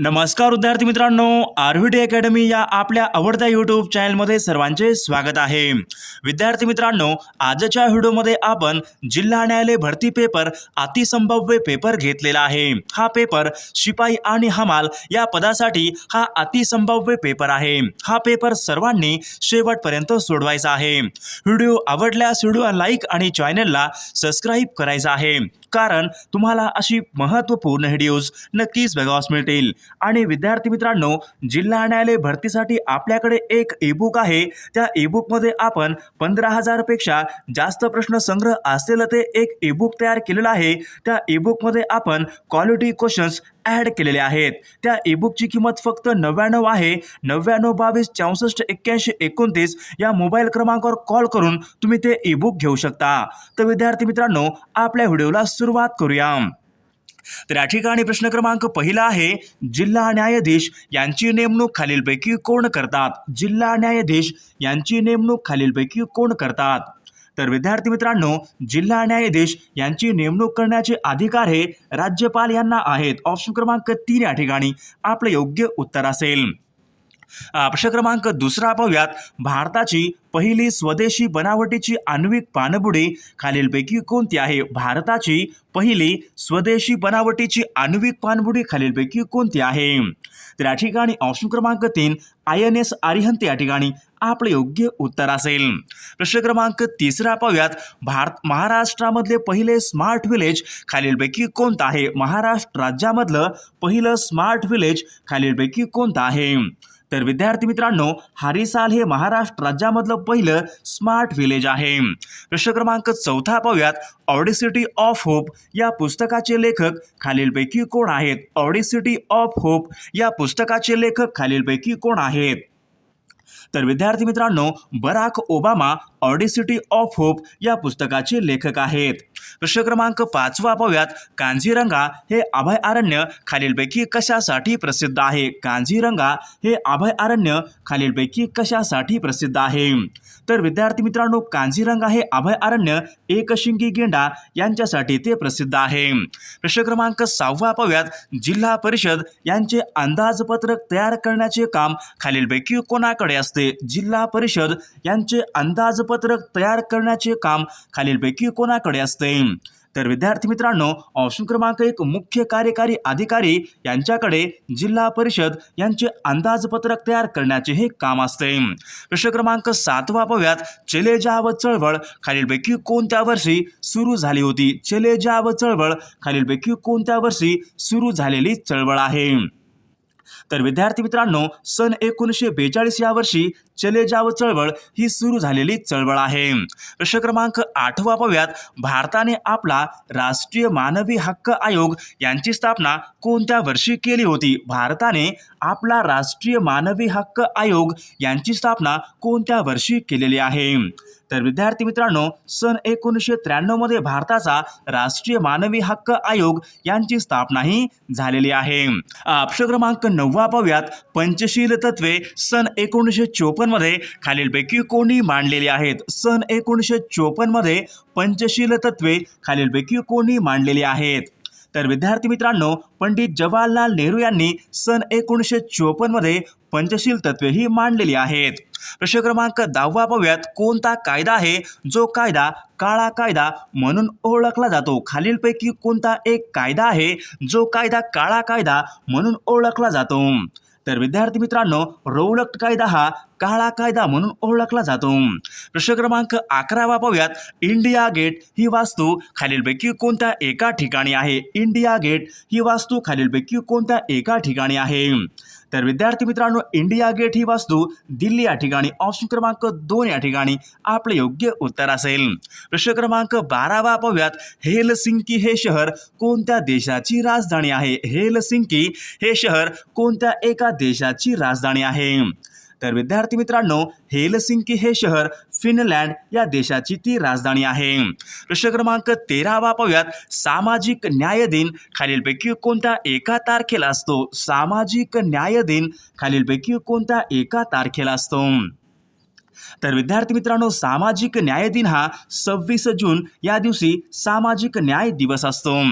नमस्कार विद्यार्थी मित्रांनो आरव्हीडी अकॅडमी या आपल्या आवडत्या यूट्यूब चॅनलमध्ये सर्वांचे स्वागत आहे. विद्यार्थी मित्रांनो आजच्या व्हिडिओमध्ये आपण जिल्हा न्यायालय भरती पेपर अतिसंभाव्य पेपर घेतलेला आहे. हा पेपर शिपाई आणि हमाल या पदासाठी हा अतिसंभाव्य पेपर आहे. हा पेपर सर्वांनी शेवटपर्यंत सोडवायचा आहे. व्हिडिओ आवडल्यास व्हिडिओ लाईक आणि चॅनलला सबस्क्राईब करायचा आहे. कारण तुम्हाला अशी महत्त्वपूर्ण व्हिडिओज नक्कीच बघावास मिळतील. आणि विद्यार्थी मित्रांनो जिल्हा न्यायालय भरतीसाठी आपल्याकडे एक ईबुक आहे. त्या ईबुकमध्ये आपण पंधरा हजारपेक्षा जास्त प्रश्न संग्रह असलेलं ते एक ईबुक तयार केलेलं आहे. त्या ईबुकमध्ये आपण क्वालिटी क्वेश्चन्स ॲड केलेले आहेत. त्या ईबुकची किंमत फक्त नव्याण्णव आहे. नव्याण्णव बावीस चौसष्ट एक्क्याऐंशी एकोणतीस या मोबाईल क्रमांकावर कॉल करून तुम्ही ते ईबुक घेऊ शकता. तर विद्यार्थी मित्रांनो आपल्या व्हिडिओला सुरुवात करूया. तर या ठिकाणी प्रश्न क्रमांक पहिला आहे जिल्हा न्यायाधीश यांची नेमणूक खालीलपैकी कोण करतात? जिल्हा न्यायाधीश यांची नेमणूक खालीलपैकी कोण करतात? तर विद्यार्थी मित्रांनो जिल्हा न्यायाधीश यांची नेमणूक करण्याचे अधिकार हे राज्यपाल यांना आहेत. ऑप्शन क्रमांक तीन या ठिकाणी आपलं योग्य उत्तर असेल. प्रश्न क्रमांक दुसरा पाहूयात. भारताची पहिली स्वदेशी बनावटीची आण्विक पाणबुडी खालीलपैकी कोणती आहे? भारताची पहिली स्वदेशी बनावटीची आण्विक पाणबुडी खालीलपैकी कोणती आहे? तर या ठिकाणी ऑप्शन क्रमांक तीन आय एन एस अरिहंत या ठिकाणी आपलं योग्य उत्तर असेल. प्रश्न क्रमांक तिसरा पाहूयात. भारत महाराष्ट्रामधले पहिले स्मार्ट विलेज खालीलपैकी कोणतं आहे? महाराष्ट्र राज्यामधलं पहिलं स्मार्ट विलेज खालीलपैकी कोणतं आहे? तर विद्यार्थी मित्रांनो हारिसाल हे महाराष्ट्र राज्यामधलं पहिलं स्मार्ट विलेज आहे. प्रश्न क्रमांक चौथा पाहूयात. ऑडिसिटी ऑफ होप या पुस्तकाचे लेखक खालीलपैकी कोण आहेत? ऑडिसिटी ऑफ होप या पुस्तकाचे लेखक खालीलपैकी कोण आहेत? तर विद्यार्थी मित्रांनो Barack Obama audacity of hope या पुस्तकाचे लेखक आहेत. प्रश्न क्रमांक पाचवा पाहूयात. कांझीरंगा हे अभयारण्य खालीलपैकी कशासाठी प्रसिद्ध आहे? कांझीरंगा हे अभयारण्य खालीलपैकी कशासाठी प्रसिद्ध आहे? तर विद्यार्थी मित्रांनो कांजीरंगा हे अभयारण्य एकशिंगी गेंडा यांच्यासाठी ते प्रसिद्ध आहे. प्रश्न क्रमांक सहावा पाहूयात. जिल्हा परिषद यांचे अंदाजपत्रक तयार करण्याचे काम खालीलपैकी कोणाकडे असते? जिल्हा परिषद यांचे अंदाजपत्रक तयार करण्याचे काम खालीलपैकी कोणाकडे असते? तर विद्यार्थी मित्रांनो ऑप्शन क्रमांक एक मुख्य कार्यकारी अधिकारी यांच्याकडे जिल्हा परिषद यांचे अंदाजपत्रक तयार करण्याचे हे काम असते. प्रश्न क्रमांक सातवा पाहूयात चले जाव चळवळ खालीलपैकी कोणत्या वर्षी सुरू झाली होती? चले जाव चळवळ खालीलपैकी कोणत्या वर्षी सुरू झालेली चळवळ आहे? तर विद्यार्थी मित्रांनो सन एकोणीसशे बेचाळीस या वर्षी चले जाव चळवळ ही सुरू झालेली चळवळ आहे. प्रश्न क्रमांक आठवा पाहूयात. भारताने आपला राष्ट्रीय मानवी हक्क आयोग यांची स्थापना कोणत्या वर्षी केली होती? भारताने आपला राष्ट्रीय मानवी हक्क आयोग यांची स्थापना कोणत्या वर्षी केलेली आहे? तर विद्यार्थी मित्रांनो सन एकोणीसशे त्र्याण्णवमध्ये भारताचा राष्ट्रीय मानवी हक्क आयोग यांची स्थापनाही झालेली आहे. अक्ष क्रमांक नववा पाहूयात. पंचशील तत्वे सन एकोणीसशे चोपन्नमध्ये खालीलपैकी कोणी मांडलेली आहेत? सन एकोणीसशे चोपन्नमध्ये पंचशील तत्वे खालीलपैकी कोणी मांडलेली आहेत? तर विद्यार्थी मित्रांनो पंडित जवाहरलाल नेहरू यांनी सन एकोणीसशे चोपन्नमध्ये पंचशील तत्वे ही मांडलेली आहेत. प्रश्न क्रमांक दहावा पाहूयात. कोणता कायदा आहे? जो कायदा काळा कायदा म्हणून ओळखला जातो. खालीलपैकी कोणता एक कायदा आहे? जो कायदा काळा कायदा म्हणून ओळखला जातो. तर विद्यार्थी मित्रांनो रौलक कायदा हा काळा कायदा म्हणून ओळखला जातो. प्रश्न क्रमांक अकरावा पाहूयात. इंडिया गेट ही वास्तू खालीलपैकी कोणत्या एका ठिकाणी आहे? इंडिया गेट ही वास्तू खालीलपैकी कोणत्या एका ठिकाणी आहे? तर विद्यार्थी मित्रांनो इंडिया गेट ही वास्तू दिल्ली या ठिकाणी ऑप्शन क्रमांक दोन या ठिकाणी आपले योग्य उत्तर असेल. प्रश्न क्रमांक बारावा पाहूयात. हेलसिंकी हे शहर कोणत्या देशाची राजधानी आहे? हेलसिंकी हे शहर कोणत्या एका देशाची राजधानी आहे? तर विद्यार्थी मित्रांनो हेलसिंकी हे शहर फिनलँड या देशाची ती राजधानी आहे. प्रश्न क्रमांक तेरावा पाहूयात सामाजिक न्याय दिन खालीलपैकी कोणत्या एका तारखेला असतो? सामाजिक न्याय दिन खालीलपैकी कोणत्या एका तारखेला असतो? तर विद्यार्थी मित्रांनो सामाजिक न्याय दिन हा सव्वीस जून या दिवशी सामाजिक न्याय दिवस असतो.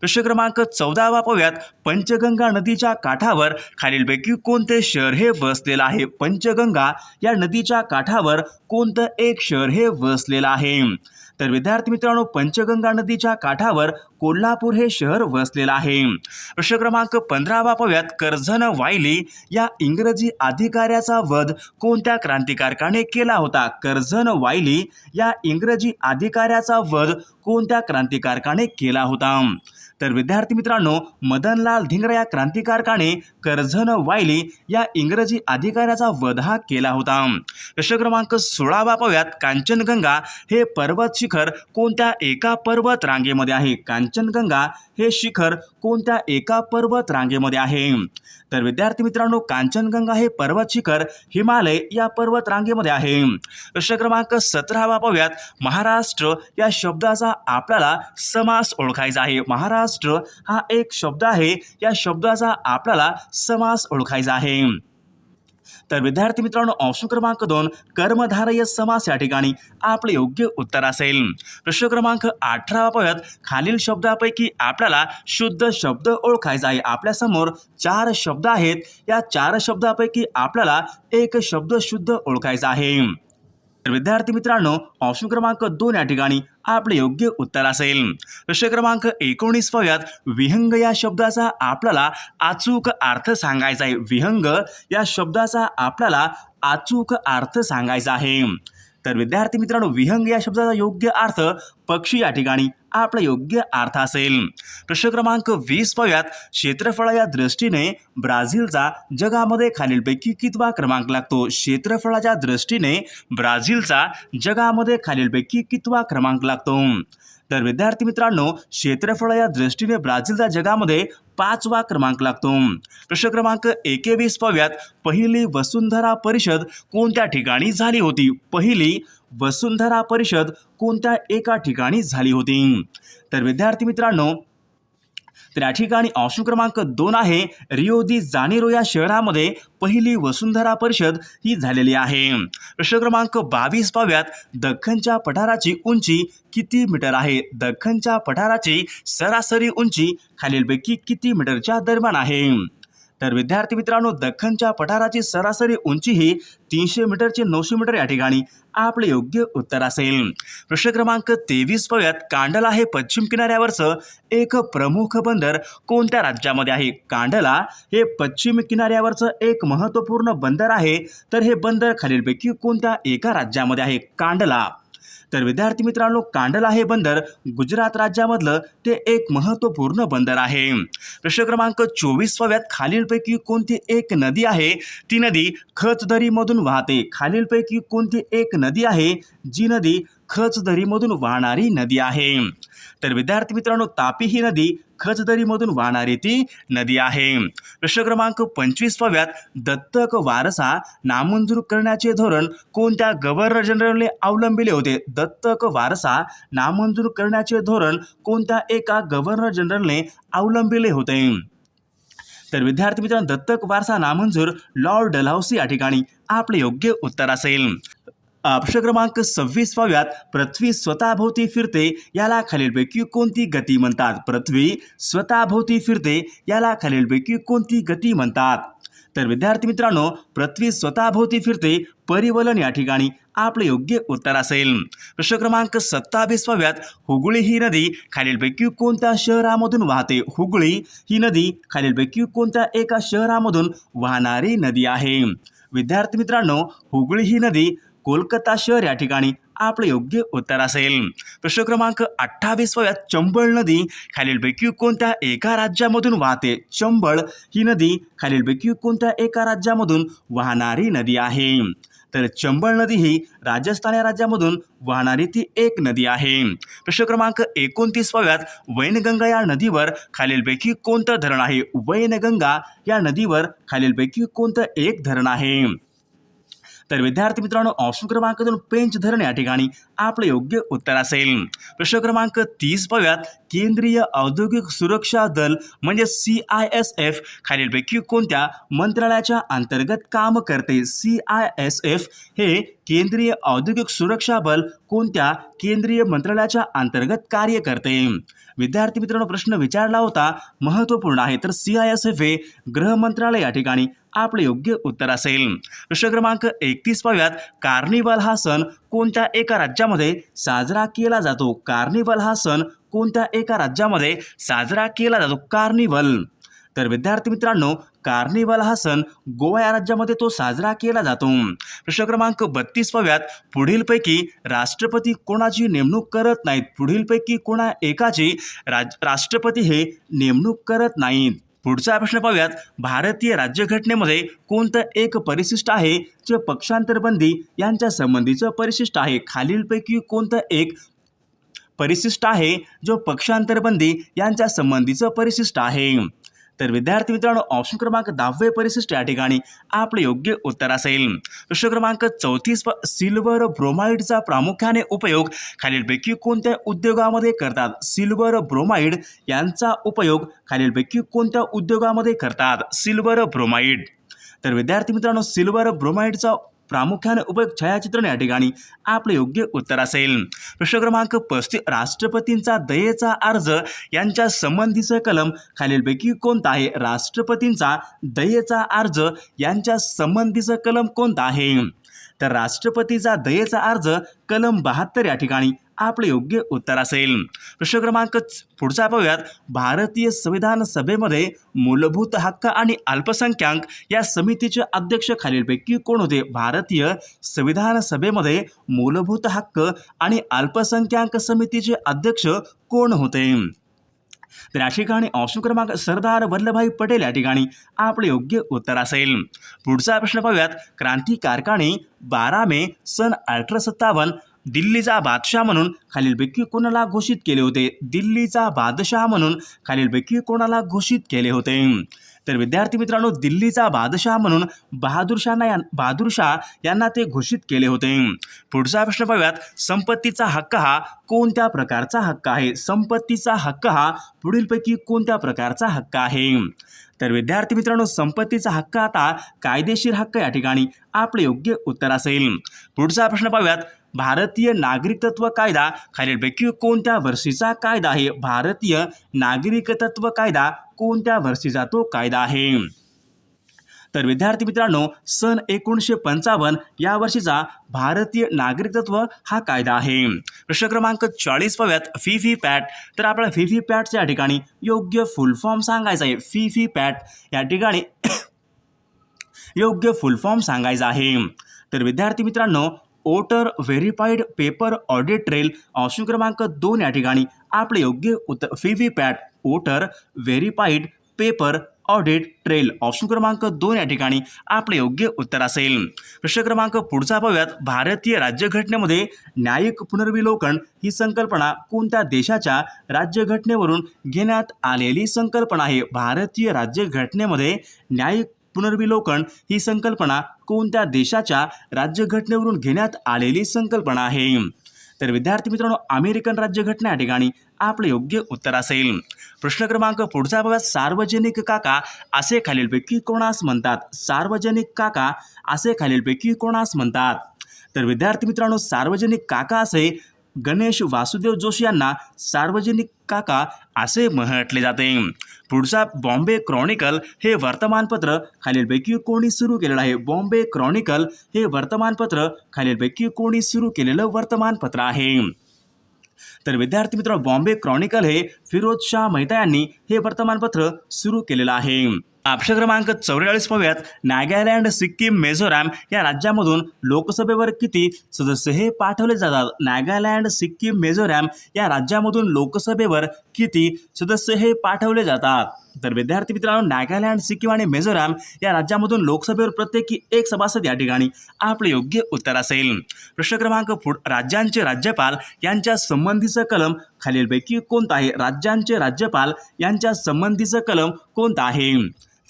प्रश्न क्रमांक चौदावा पाहूयात पंचगंगा नदीच्या काठावर खालीलपैकी कोणते शहर हे वसलेलं आहे? पंचगंगा या नदीच्या काठावर कोणतं एक शहर हे वसलेलं आहे? तर विद्यार्थी मित्रांनो पंचगंगा नदीच्या काठावर कोल्हापूर हे शहर वसलेलं आहे. प्रश्न क्रमांक पंधरावा पाहूयात कर्झन वायली या इंग्रजी अधिकाऱ्याचा वध कोणत्या क्रांतिकारकाने केला होता? कर्झन वायली या इंग्रजी अधिकाऱ्याचा वध कोणत्या क्रांतिकारकाने केला होता? तर विद्यार्थी मित्रांनो मदनलाल धिंगरा या क्रांतिकारकाने कर्झन वायली या इंग्रजी अधिकाऱ्याचा वध हा केला होता. प्रश्न क्रमांक सोळावा पाहूयात कांचनगंगा हे पर्वत शिखर कोणत्या एका पर्वत रांगेमध्ये आहे? कांचनगंगा हे शिखर कोणत्या एका पर्वत रांगेमध्ये आहे? तर विद्यार्थी मित्रांनो कांचनगंगा हे पर्वत शिखर हिमालय या पर्वत रांगेमध्ये आहे. प्रश्न क्रमांक सतरावा पाहूयात. महाराष्ट्र या शब्दाचा आपल्याला समास ओळखायचा आहे. महाराष्ट्र हा एक शब्द आहे. या शब्दाचा आपल्याला समास ओळखायचा आहे. तर विद्यार्थी मित्रांनो ऑप्शन क्रमांक दोन कर्मधारय समास या ठिकाणी आपले योग्य उत्तर असेल. प्रश्न क्रमांक अठरा पाहूयात खालील शब्दापैकी आपल्याला शुद्ध शब्द ओळखायचा आहे. आपल्यासमोर चार शब्द आहेत. या चार शब्दापैकी आपल्याला एक शब्द शुद्ध ओळखायचा आहे. तर विद्यार्थी मित्रांनो ऑप्शन क्रमांक दोन या ठिकाणी आपले योग्य उत्तर असेल. प्रश्न क्रमांक एकोणीस पाहूयात विहंग या शब्दाचा आपल्याला अचूक अर्थ सांगायचा आहे. विहंग या शब्दाचा आपल्याला अचूक अर्थ सांगायचा आहे. तर विद्यार्थी मित्रांनो विहंग या शब्दाचा योग्य अर्थ पक्षी या ठिकाणी आपला योग्य अर्थ असेल. प्रश्न क्रमांक वीस पाहूयात क्षेत्रफळा या दृष्टीने ब्राझीलचा जगामध्ये खालीलपैकी कितवा क्रमांक लागतो? क्षेत्रफळाच्या दृष्टीने ब्राझीलचा जगामध्ये खालीलपैकी कितवा क्रमांक लागतो? तर विद्यार्थी मित्रांनो क्षेत्रफळ या दृष्टीने ब्राझीलचा जगामध्ये पाचवा क्रमांक लागतो. प्रश्न क्रमांक एकेवीस पाहूयात पहिली वसुंधरा परिषद कोणत्या ठिकाणी झाली होती? पहिली वसुंधरा परिषद कोणत्या एका ठिकाणी झाली होती? तर विद्यार्थी मित्रांनो तर या ठिकाणी ऑप्शन क्रमांक दोन आहे रिओ दी जानेरो या शहरामध्ये पहिली वसुंधरा परिषद ही झालेली आहे. प्रश्न क्रमांक बावीस पाव्यात दख्खनच्या पठाराची उंची किती मीटर आहे? दख्खनच्या पठाराची सरासरी उंची खालीलपैकी किती मीटरच्या दरम्यान आहे? तर विद्यार्थी मित्रांनो दख्खनच्या पठाराची सरासरी उंची ही तीनशे मीटरचे नऊशे मीटर या ठिकाणी. आपले योग्य उत्तर असेल. प्रश्न क्रमांक तेवीस पाहूयात कांडला हे पश्चिम किनाऱ्यावरचं. एक प्रमुख बंदर कोणत्या राज्यामध्ये आहे? कांडला हे पश्चिम किनाऱ्यावरचं एक महत्त्वपूर्ण बंदर आहे. तर हे बंदर खालीलपैकी कोणत्या एका राज्यामध्ये आहे? कांडला. तर विद्यार्थी मित्रांनो कांडला हे बंदर. गुजरात राज्यामधलं ते एक महत्त्वपूर्ण बंदर आहे. प्रश्न क्रमांक चोवीसव्यात खालीलपैकी कोणती एक नदी आहे? ती नदी खचदरीमधून वाहते. खालीलपैकी कोणती एक नदी आहे? जी नदी खचदरीमधून वाहणारी नदी आहे. तर विद्यार्थी मित्रांनो तापी ही नदी खचदरीमधून वाहणारी ती नदी आहे. प्रश्न क्रमांक पंचवीस पाव्यात दत्तक वारसा नामंजूर करण्याचे धोरण कोणत्या गव्हर्नर जनरलने अवलंबिले होते? दत्तक वारसा नामंजूर करण्याचे धोरण कोणत्या एका गव्हर्नर जनरलने अवलंबिले होते? तर विद्यार्थी मित्रांनो दत्तक वारसा नामंजूर लॉर्ड डलहौसी या ठिकाणी आपले योग्य उत्तर असेल. प्रश्न क्रमांक सव्वीस पाव्यात पृथ्वी स्वतःभोवती फिरते याला खालीलपैकी कोणती गती म्हणतात? पृथ्वी स्वतःभोवती फिरते याला खालीलपैकी कोणती गती म्हणतात? तर विद्यार्थी मित्रांनो पृथ्वी स्वतःभोवती फिरते परिवलन या ठिकाणी आपले योग्य उत्तर असेल. प्रश्न क्रमांक सत्तावीस पाव्यात हुगळी ही नदी खालीलपैकी कोणत्या शहरामधून वाहते? हुगळी ही नदी खालीलपैकी कोणत्या एका शहरामधून वाहणारी नदी आहे? विद्यार्थी मित्रांनो हुगळी ही नदी कोलकाता शहर या ठिकाणी आपलं योग्य उत्तर असेल. प्रश्न क्रमांक अठ्ठावीस चंबळ नदी खालीलपैकी कोणत्या एका राज्यामधून वाहते? चंबळ ही नदी खालीलपैकी कोणत्या एका राज्यामधून वाहणारी नदी आहे? तर चंबळ नदी ही राजस्थान या राज्यामधून वाहणारी ती एक नदी आहे. प्रश्न क्रमांक एकोणतीसव्यात वैनगंगा या नदीवर खालीलपैकी कोणतं धरण आहे? वैनगंगा या नदीवर खालीलपैकी कोणतं एक धरण आहे? तर विद्यार्थी मित्रांनो ऑप्शन क्रमांक दोन पेंच धरण या ठिकाणी आपलं योग्य उत्तर असेल. प्रश्न क्रमांक तीस पाहूयात केंद्रीय औद्योगिक सुरक्षा दल म्हणजे सी आय एस एफ खालीलपैकी कोणत्या मंत्रालयाच्या अंतर्गत काम करते? सी आय एस एफ हे केंद्रीय औद्योगिक सुरक्षा बल कोणत्या केंद्रीय मंत्रालयाच्या अंतर्गत कार्य करते? विद्यार्थी मित्रांनो प्रश्न विचारला होता महत्त्वपूर्ण आहे. तर सी आय एस एफ हे गृह मंत्रालय या ठिकाणी आपले योग्य उत्तर असेल. प्रश्न क्रमांक एकतीस पाव्यात कार्निवल हा सण कोणत्या एका राज्यामध्ये साजरा केला जातो? कार्निवल हा सण कोणत्या एका राज्यामध्ये साजरा केला जातो? कार्निवल तर विद्यार्थी मित्रांनो कार्निवल हा सण गोवा या राज्यामध्ये तो साजरा केला जातो. प्रश्न क्रमांक बत्तीस पाव्यात पुढीलपैकी राष्ट्रपती कोणाची नेमणूक करत नाहीत? पुढीलपैकी कोणा एकाची राज राष्ट्रपती हे नेमणूक करत नाहीत? पुढचा प्रश्न पाहूयात. भारतीय राज्यघटनेमध्ये कोणतं एक परिशिष्ट आहे? जे पक्षांतरबंदी यांच्या संबंधीचं परिशिष्ट आहे. खालीलपैकी कोणतं एक परिशिष्ट आहे? जो पक्षांतरबंदी यांच्या संबंधीचं परिशिष्ट आहे? तर विद्यार्थी मित्रांनो ऑप्शन क्रमांक दहावे परिशिष्ट या ठिकाणी आपले योग्य उत्तर असेल. प्रश्न क्रमांक चौतीस प सिल्वर ब्रोमाइडचा प्रामुख्याने उपयोग खालीलपैकी कोणत्या उद्योगामध्ये करतात? सिल्वर ब्रोमाइड यांचा उपयोग खालीलपैकी कोणत्या उद्योगामध्ये करतात? सिल्वर ब्रोमाइड तर विद्यार्थी मित्रांनो सिल्वर ब्रोमाइडचा प्रामुख्याने उपयोग छायाचित्रण या ठिकाणी आपले योग्य उत्तर असेल. प्रश्न क्रमांक पस्तीस राष्ट्रपतींचा दयेचा अर्ज यांच्या संबंधीचं कलम खालीलपैकी कोणता आहे? राष्ट्रपतींचा दयेचा अर्ज यांच्या संबंधीचं कलम कोणता आहे? तर राष्ट्रपतीचा दयेचा अर्ज कलम बहात्तर या ठिकाणी आपले योग्य उत्तर असेल. प्रश्न क्रमांक च- पुढचा पाहूयात. भारतीय संविधान सभेमध्ये मूलभूत हक्क आणि अल्पसंख्याक या समितीचे अध्यक्ष खालीलपैकी कोण होते? भारतीय संविधान सभेमध्ये मूलभूत हक्क आणि अल्पसंख्याक समितीचे अध्यक्ष कोण होते? तर या ठिकाणी ऑप्शन क्रमांक सरदार वल्लभभाई पटेल या ठिकाणी आपले योग्य उत्तर असेल. पुढचा प्रश्न पाहूयात. क्रांती बारा मे सन अठरा सत्तावन्न दिल्लीचा बादशाह म्हणून खालीलपैकी कोणाला घोषित केले होते? दिल्लीचा बादशाह म्हणून खालीलपैकी कोणाला घोषित केले होते? तर विद्यार्थी मित्रांनो दिल्लीचा बादशाह म्हणून बहादूर या बहादूरशाह यांना ते घोषित केले होते. पुढचा प्रश्न पाहूयात. संपत्तीचा हक्क हा कोणत्या प्रकारचा हक्क आहे? संपत्तीचा हक्क हा पुढीलपैकी कोणत्या प्रकारचा हक्क आहे? तर विद्यार्थी मित्रांनो संपत्तीचा हक्क आता कायदेशीर हक्क या ठिकाणी आपले योग्य उत्तर असेल. पुढचा प्रश्न पाहूयात. भारतीय नागरिकत्व कायदा खालीलपैकी कोणत्या वर्षीचा कायदा आहे? भारतीय नागरिकत्व कायदा कोणत्या वर्षीचा तो कायदा आहे? तर विद्यार्थी मित्रांनो सन एकोणीसशे पंचावन्न या वर्षीचा भारतीय नागरिकत्व हा कायदा आहे. प्रश्न क्रमांक चाळीस पव्यात फी फी पॅट. तर आपल्याला फी फी पॅटच्या ठिकाणी योग्य फुल फॉर्म सांगायचा आहे. फी फी पॅट या ठिकाणी योग्य फुल फॉर्म सांगायचा आहे. तर विद्यार्थी मित्रांनो voter verified paper audit trail option क्रमांक दोन या ठिकाणी. आपले योग्य उत्तर V V PAT voter verified paper audit trail option क्रमांक दोन या ठिकाणी आपले योग्य उत्तर असेल. प्रश्न क्रमांक पुढचा पाहूयात भारतीय राज्यघटनेमध्ये न्यायिक पुनर्विलोकन ही संकल्पना कोणत्या देशाच्या राज्यघटनेवरून घेण्यात आलेली संकल्पना आहे? भारतीय राज्यघटनेमध्ये न्यायिक पुनर्विलोकन ही संकल्पना कोणत्या देशाच्या राज्यघटनेवरून घेण्यात आलेली संकल्पना आहे? तर विद्यार्थी मित्रांनो अमेरिकन राज्यघटना या ठिकाणी आपले योग्य उत्तर असेल. प्रश्न क्रमांक पुढचा बघा सार्वजनिक काका असे खालीलपैकी कोणास म्हणतात? सार्वजनिक काका असे खालीलपैकी कोणास म्हणतात? तर विद्यार्थी मित्रांनो सार्वजनिक काका असे गणेश वासुदेव जोशी यांना सार्वजनिक काका असे म्हटले जाते. पुढचा बॉम्बे क्रॉनिकल हे वर्तमानपत्र खालीलपैकी कोणी सुरू केलेलं आहे? बॉम्बे क्रॉनिकल हे वर्तमानपत्र खालीलपैकी कोणी सुरू केलेलं वर्तमानपत्र आहे? तर विद्यार्थी मित्र बॉम्बे क्रॉनिकल हे फिरोज शाह मेहता यांनी हे वर्तमानपत्र सुरू केलेलं आहे. आपश क्रमांक चौवेचाळीस पाहूयात नागालँड सिक्कीम मिझोराम या राज्यामधून लोकसभेवर किती सदस्य हे पाठवले जातात? नागालँड सिक्कीम मिझोराम या राज्यामधून लोकसभेवर किती सदस्य हे पाठवले जातात? तर विद्यार्थी मित्रांनो नागालँड सिक्कीम आणि मिझोराम या राज्यामधून लोकसभेवर प्रत्येकी एक सभासद या ठिकाणी आपले योग्य उत्तर असेल. प्रश्न क्रमांक पुढ राज्यांचे राज्यपाल यांच्या संबंधीचं कलम खालीलपैकी कोणतं आहे? राज्यांचे राज्यपाल यांच्या संबंधीचं कलम कोणतं आहे?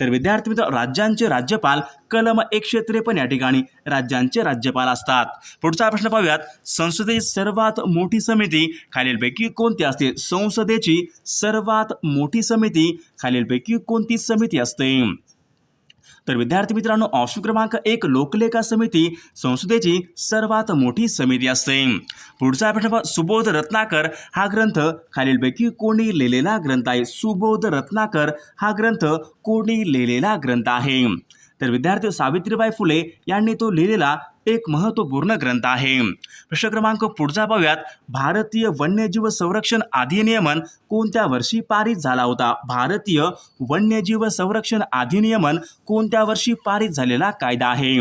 तर विद्यार्थी मित्र राज्यांचे राज्यपाल कलम एकशे त्रेपन्न या ठिकाणी राज्यांचे राज्यपाल असतात. पुढचा प्रश्न पाहूयात. संसदेची सर्वात मोठी समिती खालीलपैकी कोणती असते? संसदेची सर्वात मोठी समिती खालीलपैकी कोणती समिती असते? तर विद्यार्थी मित्रांनो ऑप्शन क्रमांक एक लोकलेखा समिती संसदेची सर्वात मोठी समिती असते. पुढचा प्रश्न सुबोध रत्नाकर हा ग्रंथ खालीलपैकी कोणी लिहिलेला ग्रंथ आहे? सुबोध रत्नाकर हा ग्रंथ कोणी लिहिलेला ग्रंथ आहे? तर विद्यार्थी सावित्रीबाई फुले यांनी तो लिहिलेला एक महत्त्वपूर्ण ग्रंथ आहे. प्रश्न क्रमांक पुढचा पाहूयात. भारतीय वन्यजीव संरक्षण अधिनियमन कोणत्या वर्षी पारित झाला होता? भारतीय वन्यजीव संरक्षण अधिनियमन कोणत्या वर्षी पारित झालेला कायदा आहे?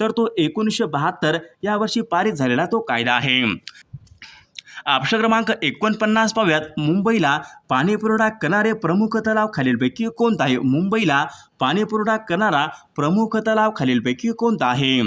तर तो एकोणीसशे बहात्तर या वर्षी पारित झालेला तो कायदा आहे. प्रश्न क्रमांक एकोणपन्नास पाहूयात. मुंबईला पाणीपुरवठा करणारे प्रमुख तलाव खालीलपैकी कोणता आहे? मुंबईला पाणीपुरवठा करणारा प्रमुख तलाव खालीलपैकी कोणता आहे?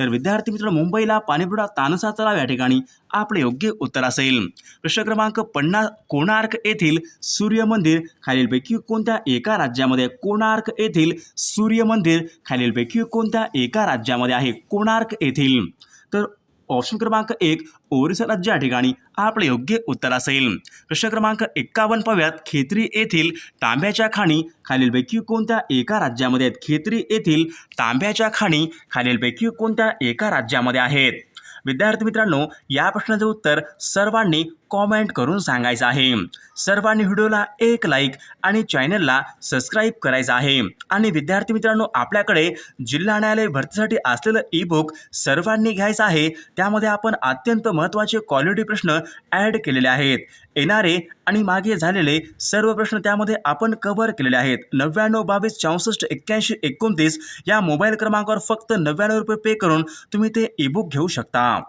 तर विद्यार्थी मित्र मुंबईला पाणीपुरवठा तानसा तलाव या ठिकाणी आपले योग्य उत्तर असेल. प्रश्न क्रमांक पन्नास कोणार्क येथील सूर्य मंदिर खालीलपैकी कोणत्या एका राज्यामध्ये? कोणार्क येथील सूर्य मंदिर खालीलपैकी कोणत्या एका राज्यामध्ये आहे? कोणार्क येथील. तर ऑप्शन क्रमांक एक ओरिसा राज्य या ठिकाणी आपले योग्य उत्तर असेल. प्रश्न क्रमांक एक्कावन्न पाव्यात खेत्री येथील तांब्याच्या खाणी खालीलपैकी कोणत्या एका राज्यामध्ये आहेत? खेत्री येथील तांब्याच्या खाणी खालीलपैकी कोणत्या एका राज्यामध्ये आहेत? विद्यार्थी मित्रांनो या प्रश्नाचे उत्तर सर्वांनी कॉमेंट करून सांगायचं आहे. सर्वांनी व्हिडिओला एक लाईक आणि चॅनलला सबस्क्राईब करायचं आहे. आणि विद्यार्थी मित्रांनो आपल्याकडे जिल्हा न्यायालय भरतीसाठी असलेलं ई बुक सर्वांनी घ्यायचं आहे. त्यामध्ये आपण अत्यंत महत्त्वाचे क्वालिटी प्रश्न ॲड केलेले आहेत. येणारे आणि मागे झालेले सर्व प्रश्न त्यामध्ये आपण कव्हर केलेले आहेत. नव्याण्णव बावीस चौसष्ट एक्क्याऐंशी एकोणतीस या मोबाईल क्रमांकावर फक्त नव्याण्णव रुपये पे करून तुम्ही ते ई बुक घेऊ शकता.